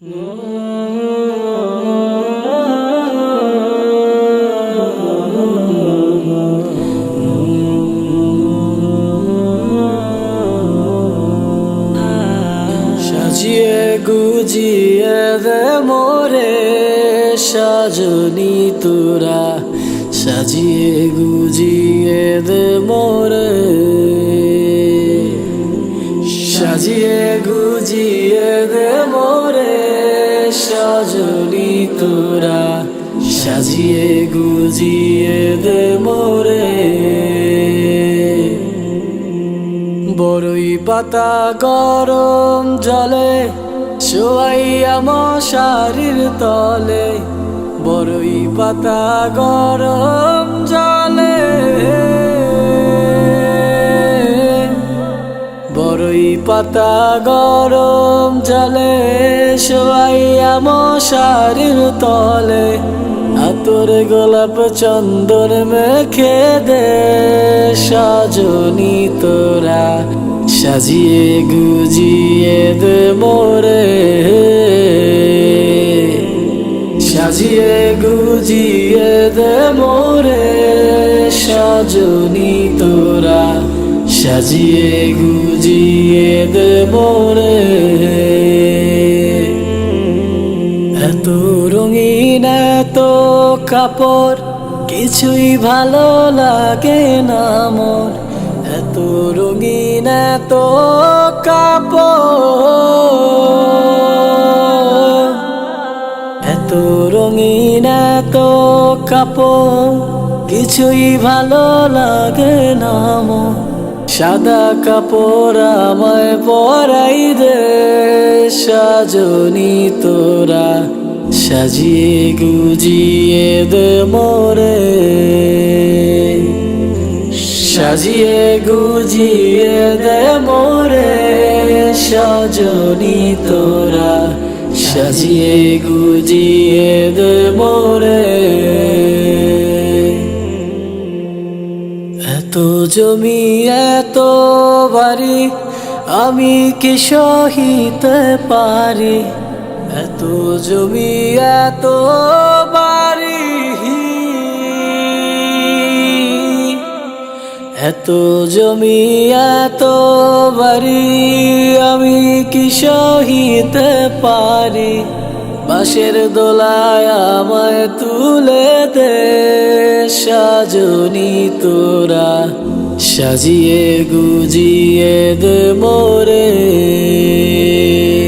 সাজিয়ে গুজিয়ে দে মোরে সাজনি তোরা। সাজিয়ে গুজিয়ে দে মোরে। সাজিয়ে গুজিয়ে দে মোরে, সাজনি তোরা। সাজিয়ে গুজিয়ে দে মোরে। বড়ই পাতা গরম জলে শোয়াইয়া মশারির তলে। বড়ই পাতা গরম বড়ই পাতা গরম জলে শোয়াইয়া মশারির তলে। আতর গোলাপ চন্দন মেখে দে, সাজনি তোরা। সাজিয়ে গুজিয়ে দে মোরে। সাজিয়ে গুজিয়ে দে মোরে, সাজনি তোরা। সাজিয়ে গুজিয়ে দে মোরে এত রঙিন, এত কাপড়, কিছুই ভালো লাগে না মোর এত রঙিন, এত কাপড়। এত রঙিন, এত কাপড়, কিছুই ভালো লাগে না মোর সাদা কাপড় আমায় পরাই দে, সাজনি তোরা। সাজিয়ে গুজিয়ে দে মোরে। সাজিয়ে গুজিয়ে দে মোরে, সাজনি তোরা। সাজিয়ে গুজিয়ে দে মোরে। এত জমি, এত বাড়ি, আমি কি সহিতে পারি? এত জমি, এত বাড়ি, এত জমি, এত বাড়ি, আমি কি সহিতে পারি? বাঁশের দোলায় দে সাজনি তোরা সাজিয়ে গুজিয়ে দে মোরে।